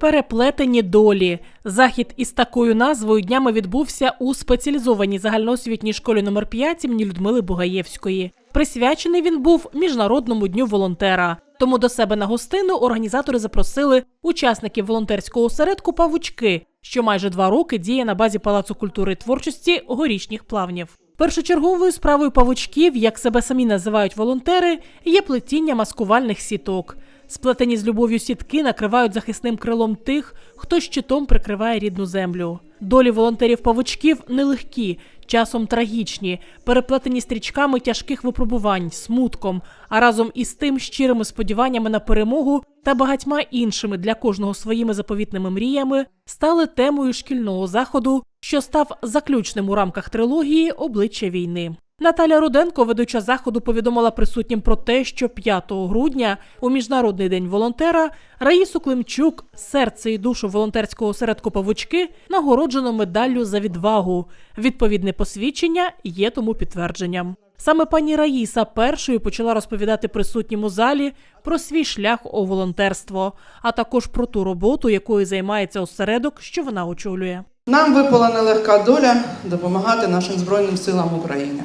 Переплетені долі. Захід із такою назвою днями відбувся у спеціалізованій загальноосвітній школі номер 5 імені Людмили Бугаєвської. Присвячений він був Міжнародному дню волонтера. Тому до себе на гостину організатори запросили учасників волонтерського осередку Павучки, що майже два роки діє на базі Палацу культури і творчості горішніх плавнів. Першочерговою справою павучків, як себе самі називають волонтери, є плетіння маскувальних сіток. Сплетені з любов'ю сітки накривають захисним крилом тих, хто щитом прикриває рідну землю. Долі волонтерів-павучків нелегкі, часом трагічні, переплетені стрічками тяжких випробувань, смутком, а разом із тим щирими сподіваннями на перемогу та багатьма іншими для кожного своїми заповітними мріями стали темою шкільного заходу, що став заключним у рамках трилогії Обличчя війни. Наталя Руденко, ведуча заходу, повідомила присутнім про те, що 5 грудня у міжнародний день волонтера Раїсу Климчук, серце і душу волонтерського осередку Павучки, нагороджено медаллю за відвагу. Відповідне посвідчення є тому підтвердженням. Саме пані Раїса першою почала розповідати присутнім у залі про свій шлях у волонтерство, а також про ту роботу, якою займається осередок, що вона очолює. Нам випала нелегка доля допомагати нашим Збройним силам України.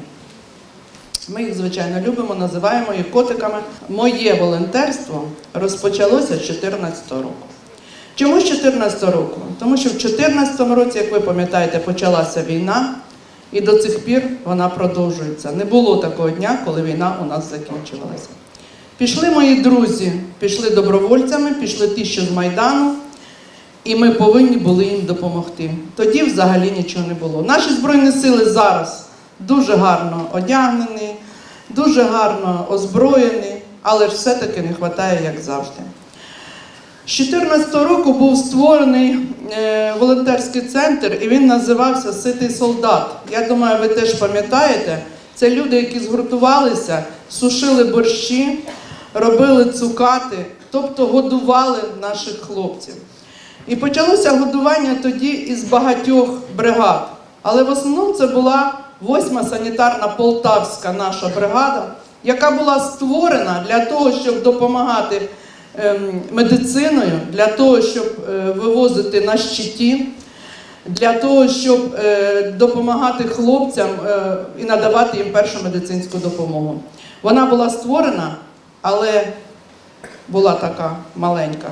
Ми їх, звичайно, любимо, називаємо їх котиками. Моє волонтерство розпочалося з 2014 року. Чому з 2014 року? Тому що в 2014 році, як ви пам'ятаєте, почалася війна, і до цих пір вона продовжується. Не було такого дня, коли війна у нас закінчувалася. Пішли мої друзі, пішли добровольцями, пішли ті, що з Майдану, і ми повинні були їм допомогти. Тоді взагалі нічого не було. Наші Збройні сили зараз дуже гарно одягнені, дуже гарно озброєні, але ж все-таки не вистачає, як завжди. З 2014 року був створений е, волонтерський центр, і він називався Ситий солдат. Я думаю, ви теж пам'ятаєте, це люди, які згуртувалися, сушили борщі, робили цукати, тобто годували наших хлопців. І почалося годування тоді із багатьох бригад. Але в основному це була 8-ма санітарна полтавська наша бригада, яка була створена для того, щоб допомагати ем, медициною, для того, щоб е, вивозити на щиті, для того, щоб е, допомагати хлопцям е, і надавати їм першу медицинську допомогу. Вона була створена, але була така маленька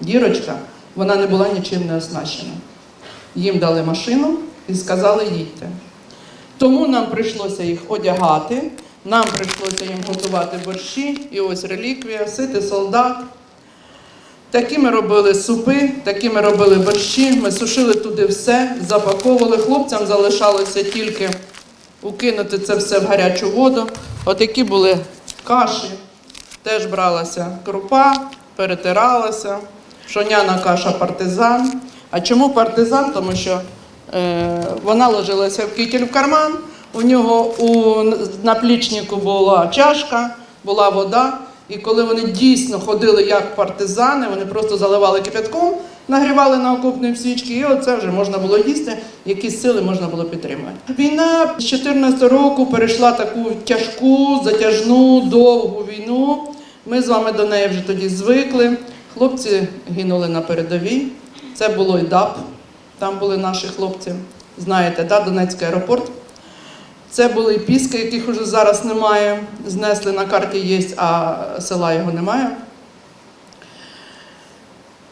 дірочка, вона не була нічим не оснащена. Їм дали машину і сказали їдьте. Тому нам прийшлося їх одягати, нам прийшлося їм готувати борщі, і ось реліквія, сити солдат. Такі ми робили супи, такі ми робили борщі, ми сушили туди все, запаковували. Хлопцям залишалося тільки укинути це все в гарячу воду. Отакі були каші, теж бралася крупа, перетиралася, пшоняна каша партизан. А чому партизан? Тому що вона ложилася в кітель в карман, у нього у наплічнику була чашка, була вода. І коли вони дійсно ходили як партизани, вони просто заливали кипятком, нагрівали на окопні свічки, і оце вже можна було їсти, якісь сили можна було підтримати. Війна з 2014 року перейшла таку тяжку, затяжну, довгу війну. Ми з вами до неї вже тоді звикли. Хлопці гинули на передовій. Це було і ДАП, там були наші хлопці. Знаєте, да, Донецький аеропорт. Це були піски, яких вже зараз немає. Знесли на карті є, а села його немає.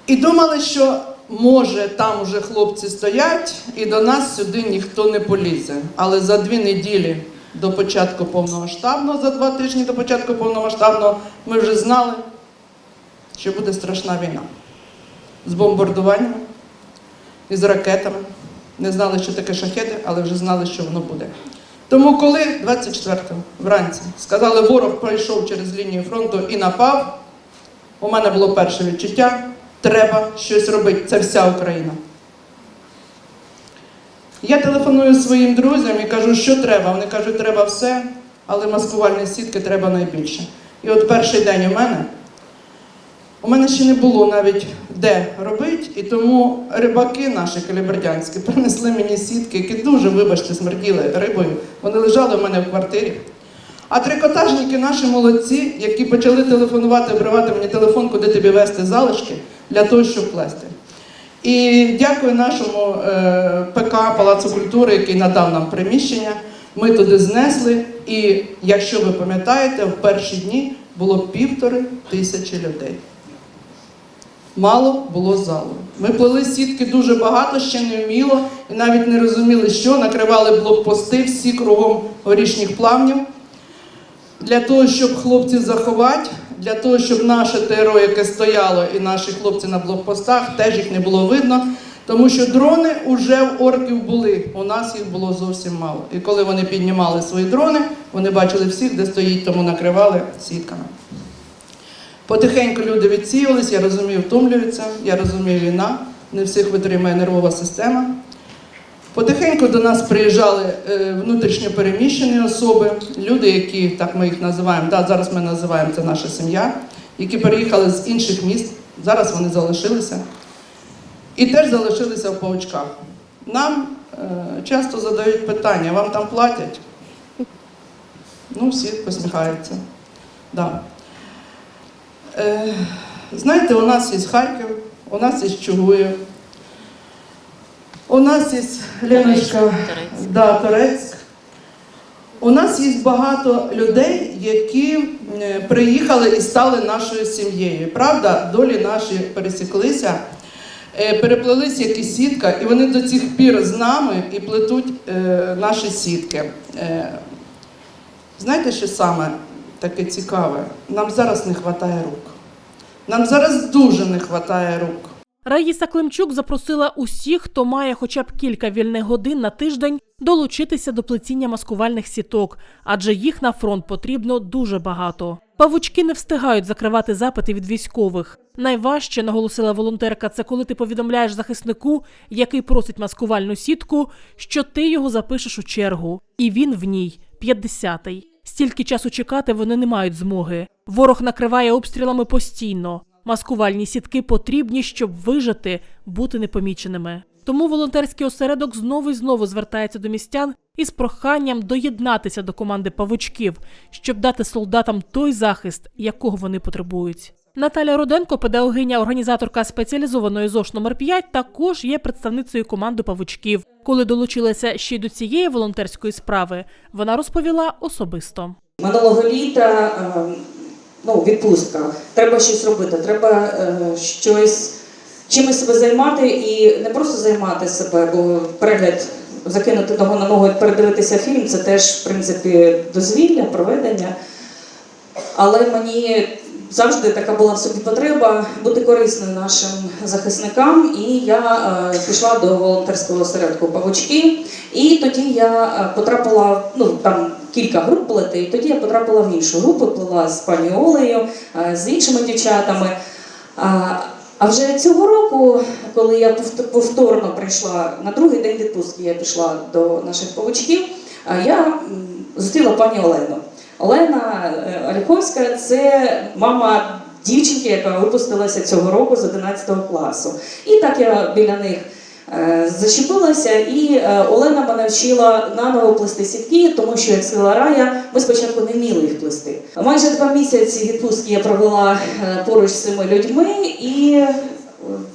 І думали, що може там уже хлопці стоять, і до нас сюди ніхто не полізе. Але за дві неділі до початку повномасштабного, за два тижні до початку повномасштабного, ми вже знали, що буде страшна війна з бомбардуваннями і з ракетами. Не знали, що таке шахеди, але вже знали, що воно буде. Тому, коли 24-го вранці сказали, ворог пройшов через лінію фронту і напав, у мене було перше відчуття, треба щось робити. Це вся Україна. Я телефоную своїм друзям і кажу, що треба. Вони кажуть, треба все, але маскувальні сітки треба найбільше. І от перший день у мене, у мене ще не було навіть де робити, і тому рибаки наші калібердянські принесли мені сітки, які дуже, вибачте, смерділи рибою. Вони лежали в мене в квартирі. А трикотажники наші молодці, які почали телефонувати, обривати мені телефон, куди тобі вести залишки, для того, щоб плести. І дякую нашому е, ПК Палацу культури, який надав нам приміщення. Ми туди знесли. І якщо ви пам'ятаєте, в перші дні було півтори тисячі людей. Мало було залу. Ми плели сітки дуже багато, ще не вміло, і навіть не розуміли, що накривали блокпости всі кругом горішніх плавнів. Для того, щоб хлопців заховати, для того, щоб наше ТРО, яке стояло, і наші хлопці на блокпостах, теж їх не було видно. Тому що дрони вже в орків були, у нас їх було зовсім мало. І коли вони піднімали свої дрони, вони бачили всіх, де стоїть, тому накривали сітками. Потихеньку люди відсіялись, я розумію, втомлюються, я розумію, війна, не всіх витримує нервова система. Потихеньку до нас приїжджали е, внутрішньо переміщені особи, люди, які, так ми їх називаємо, да, зараз ми називаємо це наша сім'я, які переїхали з інших міст, зараз вони залишилися. І теж залишилися в паучках. Нам е, часто задають питання, вам там платять? Ну, всі посміхаються. Да. Е, знаєте, у нас є Харків, у нас є Чугуїв, у нас є Леночка, да, Торецьк. У нас є багато людей, які приїхали і стали нашою сім'єю. Правда, долі наші пересіклися, е, переплелись як і сітка, і вони до цих пір з нами і плетуть е, наші сітки. Знаєте, що саме таке цікаве? Нам зараз не вистачає рук. Нам зараз дуже не вистачає рук. Раїса Климчук запросила усіх, хто має хоча б кілька вільних годин на тиждень, долучитися до плетіння маскувальних сіток, адже їх на фронт потрібно дуже багато. Павучки не встигають закривати запити від військових. Найважче, наголосила волонтерка, це коли ти повідомляєш захиснику, який просить маскувальну сітку, що ти його запишеш у чергу, і він в ній 50-й. Стільки часу чекати вони не мають змоги. Ворог накриває обстрілами постійно. Маскувальні сітки потрібні, щоб вижити, бути непоміченими. Тому волонтерський осередок знову і знову звертається до містян із проханням доєднатися до команди павучків, щоб дати солдатам той захист, якого вони потребують. Наталя Руденко, педагогиня, організаторка спеціалізованої ЗОШ номер 5 також є представницею команди павучків. Коли долучилася ще й до цієї волонтерської справи, вона розповіла особисто. Минулого літа е, ну, відпустка. Треба щось робити, треба е, щось чимось себе займати і не просто займати себе, бо перегляд закинути ногу на ногу і передивитися фільм це теж, в принципі, дозвілля, проведення. Але мені завжди така була в собі потреба бути корисною нашим захисникам, і я е, пішла до волонтерського осередку Павучки. І тоді я е, потрапила, ну там кілька груп плети, і тоді я потрапила в іншу групу, плела з пані Олею, е, з іншими дівчатами. А, вже цього року, коли я повт- повторно прийшла на другий день відпустки, я пішла до наших павучків, а я зустріла пані Олену. Олена е, Оліховська це мама дівчинки, яка випустилася цього року з 11 класу. І так я біля них е, зачепилася, і е, Олена мене вчила наново плести сітки, тому що, як сказала Рая, ми спочатку не вміли їх плести. Майже два місяці відпустки я провела поруч з цими людьми, і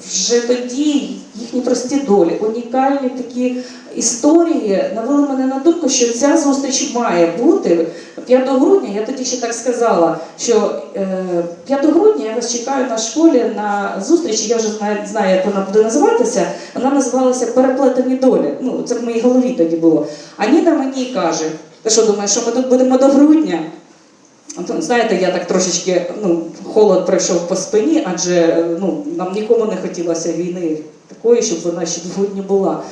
вже тоді їхні прості долі, унікальні такі історії навели мене на думку, що ця зустріч має бути 5 грудня. Я тоді ще так сказала, що е, 5 грудня я вас чекаю на школі на зустрічі. Я вже знаю, знаю, як вона буде називатися. Вона називалася Переплетені долі. Ну це в моїй голові тоді було. А Ніна мені каже: ти що думаєш, що ми тут будемо до грудня? Знаєте, я так трошечки ну, холод пройшов по спині, адже ну, нам нікому не хотілося війни такої, щоб вона ще грудні була.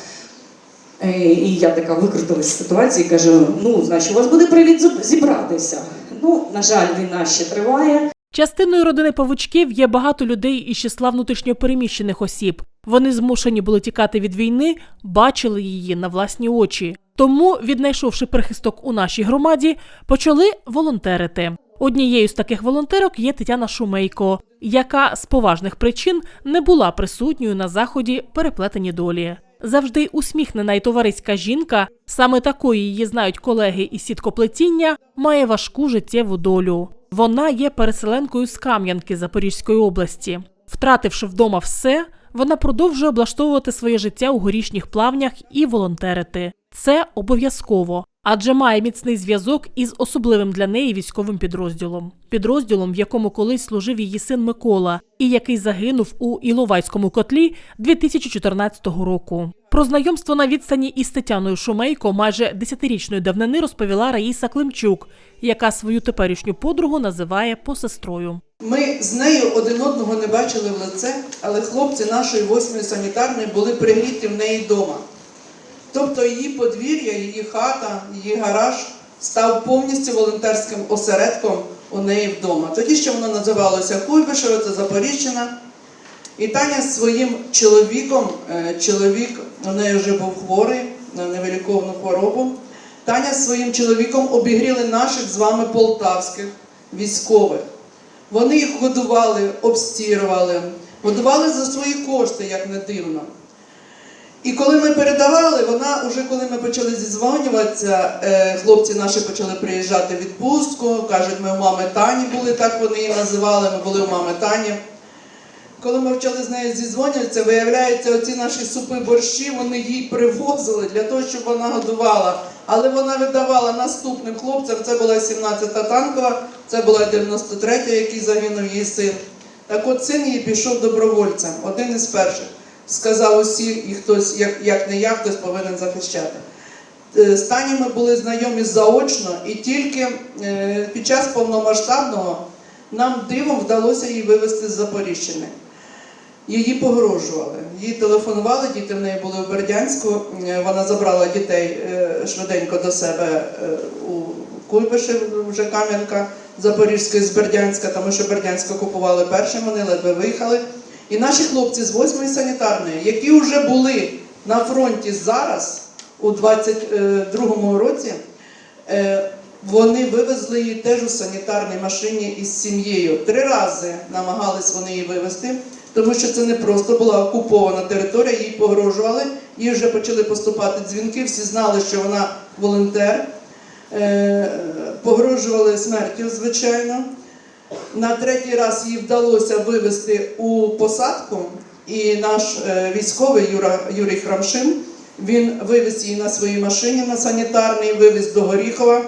Е, І я така викрутилася з ситуації, кажу: ну, значить, у вас буде привід зібратися. Ну, на жаль, війна ще триває. Частиною родини павучків є багато людей із числа внутрішньопереміщених осіб. Вони змушені були тікати від війни, бачили її на власні очі. Тому, віднайшовши прихисток у нашій громаді, почали волонтерити. Однією з таких волонтерок є Тетяна Шумейко, яка з поважних причин не була присутньою на заході переплетені долі. Завжди усміхнена й товариська жінка, саме такої її знають колеги із сіткоплетіння, має важку життєву долю. Вона є переселенкою з Кам'янки Запорізької області. Втративши вдома все, Вона продовжує облаштовувати своє життя у горішніх плавнях і волонтерити. Це обов'язково, адже має міцний зв'язок із особливим для неї військовим підрозділом. Підрозділом, в якому колись служив її син Микола, і який загинув у Іловайському котлі 2014 року. Про знайомство на відстані із Тетяною Шумейко майже десятирічної давнини розповіла Раїса Климчук, яка свою теперішню подругу називає посестрою. Ми з нею один одного не бачили в лице, але хлопці нашої восьмої санітарної були пригріті в неї вдома. Тобто її подвір'я, її хата, її гараж став повністю волонтерським осередком у неї вдома. Тоді ще воно називалося Куйбишево, це Запоріжчина. І Таня зі своїм чоловіком, е, чоловік у неї вже був хворий на невиліковну хворобу. Таня зі своїм чоловіком обігріли наших з вами полтавських військових. Вони їх годували, обстірували, годували за свої кошти, як не дивно. І коли ми передавали, вже коли ми почали зізвонюватися, е, хлопці наші почали приїжджати в відпустку, кажуть, ми у мами Тані були, так вони її називали, ми були у мами Тані. Коли ми почали з нею зізвонюватися, виявляється, оці наші супи борщі вони їй привозили для того, щоб вона годувала. Але вона видавала наступним хлопцям. Це була 17-та танкова, це була 93-я, який загинув її син. Так от син її пішов добровольцем, один із перших. Сказав усі, і хтось, як, як не я, хтось повинен захищати. Е, З Тані ми були знайомі заочно, і тільки е, під час повномасштабного нам дивом вдалося її вивезти з Запоріжчини. Її погрожували. Їй телефонували, діти в неї були в Бердянську. Е, Вона забрала дітей швиденько до себе у Куйбишев, вже Кам'янка Запорізька з Бердянська, тому що Бердянська купували першим, вони ледве виїхали. І наші хлопці з 8-ї санітарної, які вже були на фронті зараз, у 22-му році, е, вони вивезли її теж у санітарній машині із сім'єю. Три рази намагались вони її вивезти, тому що це не просто була окупована територія, їй погрожували, їй вже почали поступати дзвінки, всі знали, що вона волонтер. Е, Погрожували смертю, звичайно. На третій раз їй вдалося вивезти у посадку, і наш е, військовий Юра, Юрій Храмшин він вивез її на своїй машині на санітарній, вивез до Горіхова.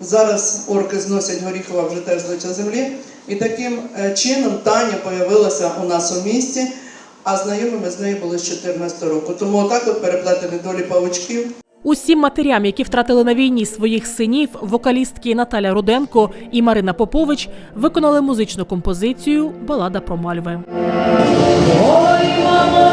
Зараз орки зносять Горіхова вже теж лиця землі. І таким е, чином Таня появилася у нас у місті, а знайомими з нею були з 14 року. Тому отак от переплетені долі павучків. Усім матерям, які втратили на війні своїх синів, вокалістки Наталя Руденко і Марина Попович виконали музичну композицію Балада про мальви. Ой, мамо,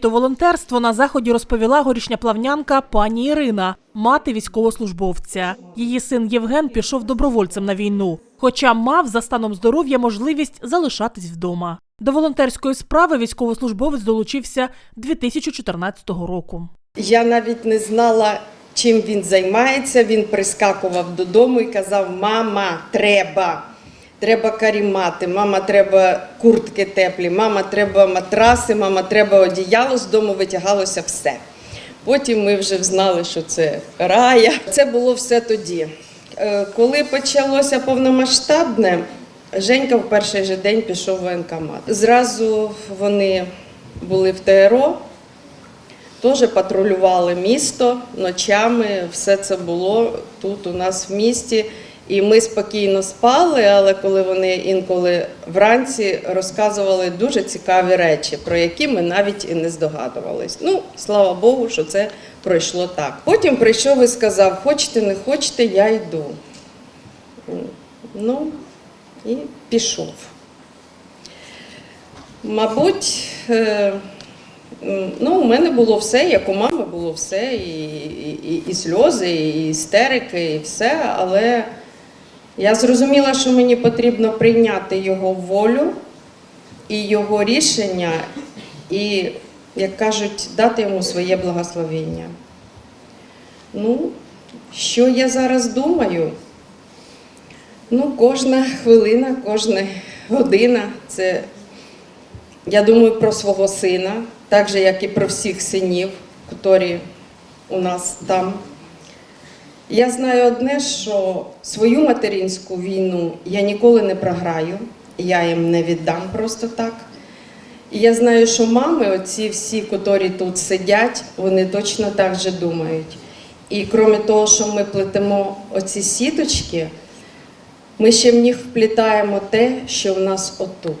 свій прихід у волонтерство на заході розповіла горішня плавнянка пані Ірина, мати військовослужбовця. Її син Євген пішов добровольцем на війну, хоча мав за станом здоров'я можливість залишатись вдома. До волонтерської справи військовослужбовець долучився 2014 року. Я навіть не знала, чим він займається. Він прискакував додому і казав: Мама, треба. Треба карімати, мама, треба куртки теплі, мама, треба матраси, мама, треба одіяло з дому витягалося все. Потім ми вже знали, що це рая. Це було все тоді. Е, Коли почалося повномасштабне, Женька в перший же день пішов в воєнкомат. Зразу вони були в ТРО, Теж патрулювали місто ночами, все це було тут у нас в місті. І ми спокійно спали, але коли вони інколи вранці розказували дуже цікаві речі, про які ми навіть і не здогадувались. Ну, слава Богу, що це пройшло так. Потім прийшов і сказав: хочете, не хочете, я йду. Ну, і пішов. Мабуть, е, ну, у мене було все, як у мами було все, і, і, і сльози, і істерики, і все, але я зрозуміла, що мені потрібно прийняти його волю і його рішення, і, як кажуть, дати йому своє благословення. Ну, що я зараз думаю? Ну, кожна хвилина, кожна година це я думаю про свого сина, так же, як і про всіх синів, які у нас там. Я знаю одне, що свою материнську війну я ніколи не програю, я їм не віддам просто так. І я знаю, що мами, оці всі, які тут сидять, вони точно так же думають. І крім того, що ми плетемо оці сіточки, ми ще в них вплітаємо те, що в нас отут.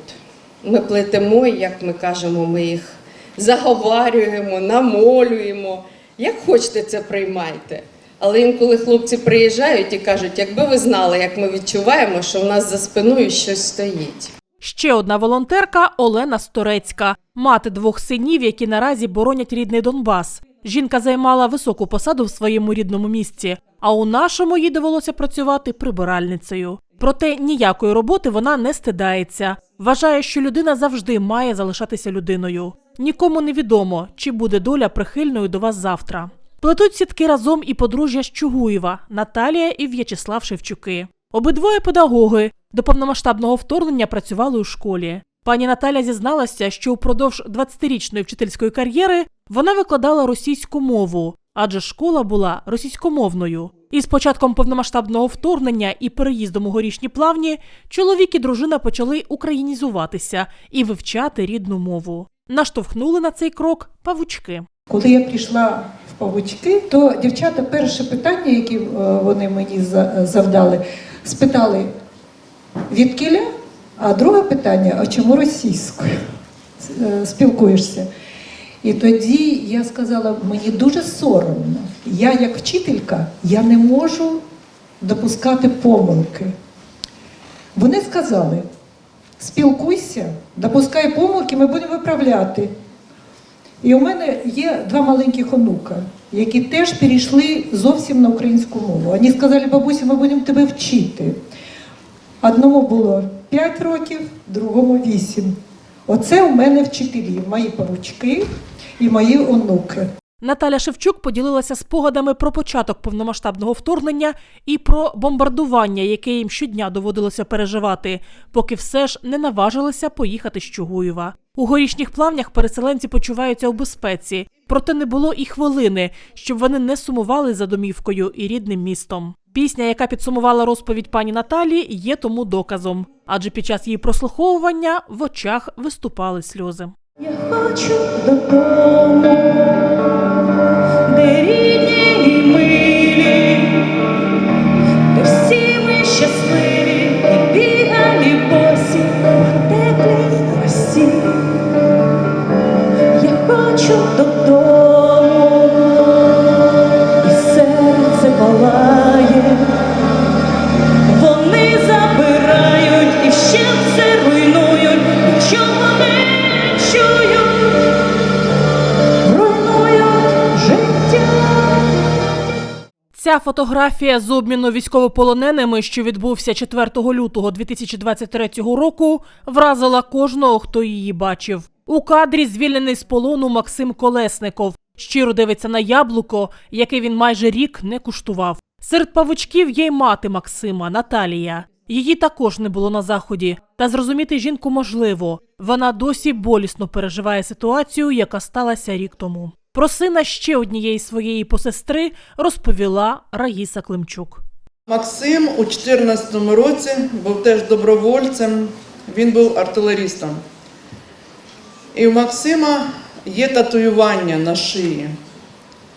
Ми плетемо, як ми кажемо, ми їх заговарюємо, намолюємо. Як хочете це приймайте. Але інколи хлопці приїжджають і кажуть, якби ви знали, як ми відчуваємо, що в нас за спиною щось стоїть. Ще одна волонтерка Олена Сторецька, мати двох синів, які наразі боронять рідний Донбас. Жінка займала високу посаду в своєму рідному місті, а у нашому їй довелося працювати прибиральницею. Проте ніякої роботи вона не стидається. Вважає, що людина завжди має залишатися людиною. Нікому не відомо, чи буде доля прихильною до вас завтра. Плетуть сітки разом і подружжя з Чугуєва Наталія і В'ячеслав Шевчуки. Обидвоє педагоги до повномасштабного вторгнення працювали у школі. Пані Наталя зізналася, що упродовж 20-річної вчительської кар'єри вона викладала російську мову, адже школа була російськомовною. І з початком повномасштабного вторгнення і переїздом у горішні плавні чоловік і дружина почали українізуватися і вивчати рідну мову. Наштовхнули на цей крок павучки. Коли я прийшла павучки, то дівчата перше питання, які е, вони мені завдали, спитали від кіля, а друге питання, а чому російською е, спілкуєшся? І тоді я сказала, мені дуже соромно. Я, як вчителька, я не можу допускати помилки. Вони сказали: спілкуйся, допускай помилки, ми будемо виправляти. І у мене є два маленьких онука, які теж перейшли зовсім на українську мову. Вони сказали, бабусі, ми будемо тебе вчити. Одному було 5 років, другому 8. Оце у мене вчителі, мої павучки і мої онуки. Наталя Шевчук поділилася спогадами про початок повномасштабного вторгнення і про бомбардування, яке їм щодня доводилося переживати, поки все ж не наважилися поїхати з Чугуєва. У горішніх плавнях переселенці почуваються у безпеці, проте не було і хвилини, щоб вони не сумували за домівкою і рідним містом. Пісня, яка підсумувала розповідь пані Наталі, є тому доказом, адже під час її прослуховування в очах виступали сльози. Я хочу додому, де рідні і милі, де всі ми щасливі Ця фотографія з обміну військовополоненими, що відбувся 4 лютого 2023 року, вразила кожного, хто її бачив. У кадрі звільнений з полону Максим Колесников. Щиро дивиться на яблуко, яке він майже рік не куштував. Серед павучків є й мати Максима Наталія. Її також не було на заході, та зрозуміти жінку можливо. Вона досі болісно переживає ситуацію, яка сталася рік тому. Про сина ще однієї своєї посестри розповіла Раїса Климчук. Максим у 2014 році був теж добровольцем, він був артилерістом. І у Максима є татуювання на шиї.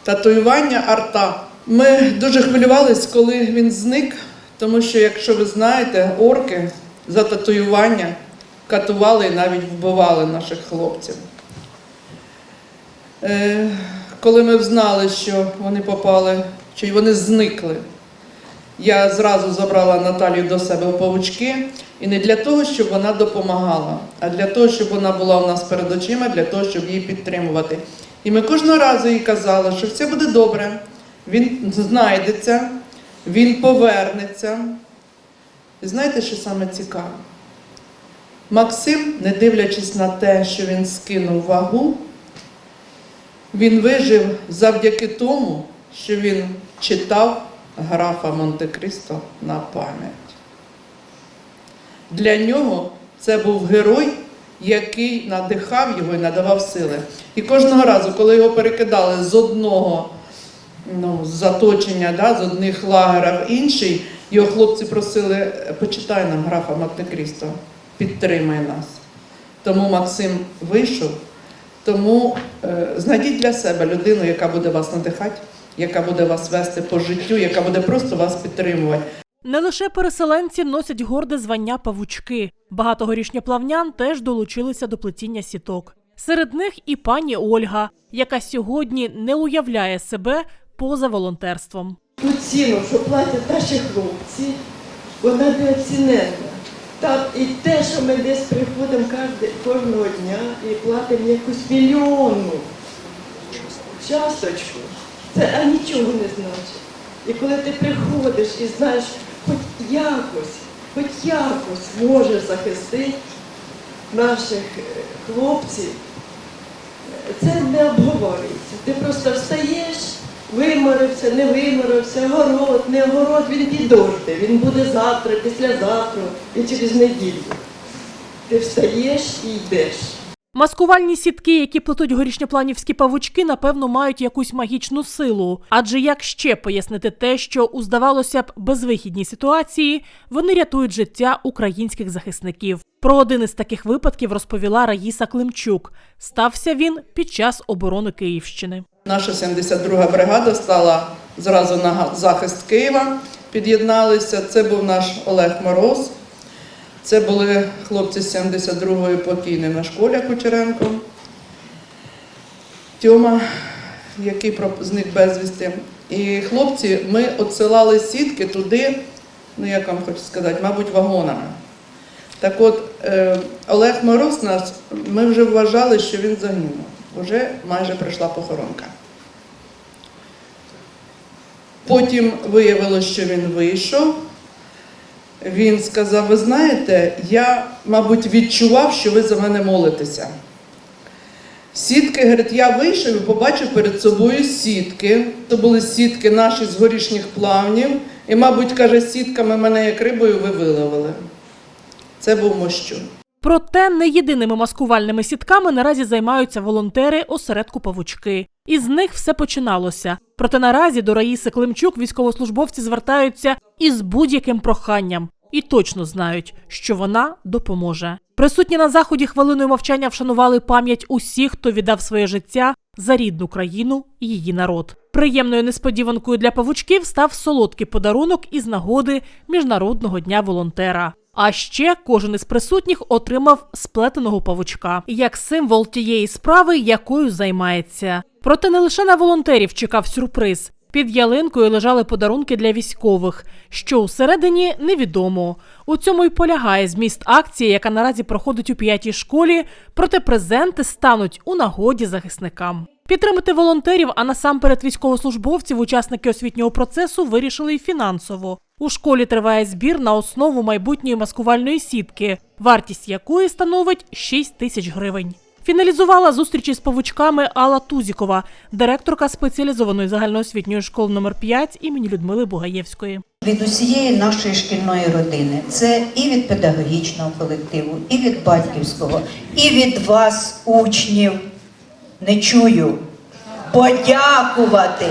Татуювання арта. Ми дуже хвилювались, коли він зник, тому що, якщо ви знаєте, орки за татуювання катували і навіть вбивали наших хлопців. Е, Коли ми взнали, що вони попали, чи вони зникли, я зразу забрала Наталію до себе в павучки. І не для того, щоб вона допомагала, а для того, щоб вона була у нас перед очима, для того, щоб її підтримувати. І ми кожного разу їй казали, що все буде добре, він знайдеться, він повернеться. І знаєте, що саме цікаве? Максим, не дивлячись на те, що він скинув вагу, він вижив завдяки тому, що він читав графа Монте-Кристо на пам'ять. Для нього це був герой, який надихав його і надавав сили. І кожного разу, коли його перекидали з одного ну, заточення, да, з одних лагерів в інший, його хлопці просили, почитай нам графа Монте-Крісто, підтримай нас. Тому Максим вийшов. Тому е, знайдіть для себе людину, яка буде вас надихати, яка буде вас вести по життю, яка буде просто вас підтримувати. Не лише переселенці носять горде звання павучки. Багато горішньоплавнян теж долучилися до плетіння сіток. Серед них і пані Ольга, яка сьогодні не уявляє себе поза волонтерством. ту ціну, що платять наші хлопці, вона неоціненна. Так, і те, що ми десь приходимо кожного дня і платимо якусь мільйонну часточку, це а нічого не значить. І коли ти приходиш і знаєш, хоч якось, хоч якось можеш захистити наших е, хлопців, це не обговорюється. Ти просто встаєш, виморився, не виморився, город, не город, він підожде. Він буде завтра, післязавтра і через неділю. Ти встаєш і йдеш. Маскувальні сітки, які плетуть горішньопланівські павучки, напевно, мають якусь магічну силу. Адже як ще пояснити те, що у здавалося б безвихідній ситуації вони рятують життя українських захисників. Про один із таких випадків розповіла Раїса Климчук. Стався він під час оборони Київщини. Наша 72-га бригада стала зразу на захист Києва. Під'єдналися. Це був наш Олег Мороз. Це були хлопці з 72-ї покійний наш Коля Кучеренко. Тьома, який зник безвісти. І хлопці, ми отсилали сітки туди, ну як вам хочу сказати, мабуть, вагонами. Так от, е, Олег Мороз нас, ми вже вважали, що він загинув. Вже майже прийшла похоронка. Потім виявилося, що він вийшов. Він сказав: ви знаєте, я, мабуть, відчував, що ви за мене молитеся. Сітки, говорить, я вийшов і побачив перед собою сітки. То були сітки наші з горішніх плавнів. І, мабуть, каже, сітками мене як рибою ви виловили. Це був мощун. Проте не єдиними маскувальними сітками наразі займаються волонтери осередку павучки. Із них все починалося. Проте наразі до Раїси Климчук військовослужбовці звертаються із будь-яким проханням і точно знають, що вона допоможе. Присутні на заході хвилиною мовчання вшанували пам'ять усіх, хто віддав своє життя за рідну країну і її народ. Приємною несподіванкою для павучків став солодкий подарунок із нагоди Міжнародного дня волонтера. А ще кожен із присутніх отримав сплетеного павучка як символ тієї справи, якою займається. Проте не лише на волонтерів чекав сюрприз. Під ялинкою лежали подарунки для військових, що усередині невідомо. У цьому й полягає зміст акції, яка наразі проходить у п'ятій школі, проте презенти стануть у нагоді захисникам. Підтримати волонтерів, а насамперед військовослужбовців, учасники освітнього процесу вирішили й фінансово. У школі триває збір на основу майбутньої маскувальної сітки, вартість якої становить 6 тисяч гривень. Фіналізувала зустрічі з павучками Алла Тузікова, директорка спеціалізованої загальноосвітньої школи номер 5 імені Людмили Бугаєвської. від усієї нашої шкільної родини. Це і від педагогічного колективу, і від батьківського, і від вас, учнів. Не чую. Подякувати.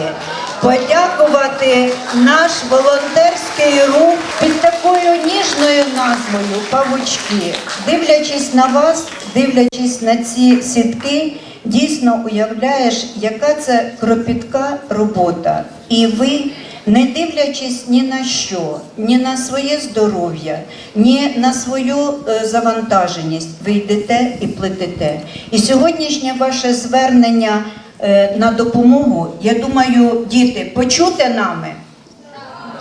Подякувати наш волонтерський рух під такою ніжною назвою Павучки. Дивлячись на вас, дивлячись на ці сітки, дійсно уявляєш, яка це кропітка робота. І ви не дивлячись ні на що, ні на своє здоров'я, ні на свою е, завантаженість, ви йдете і плетете. І сьогоднішнє ваше звернення е, на допомогу, я думаю, діти, почуте нами?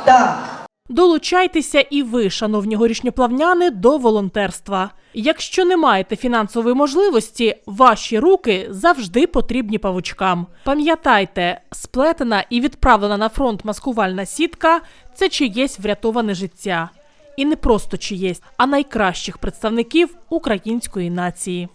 Так. Долучайтеся і ви, шановні горішньоплавняни, до волонтерства. Якщо не маєте фінансової можливості, ваші руки завжди потрібні павучкам. Пам'ятайте, сплетена і відправлена на фронт маскувальна сітка це чиєсь врятоване життя. І не просто чиєсь, а найкращих представників української нації.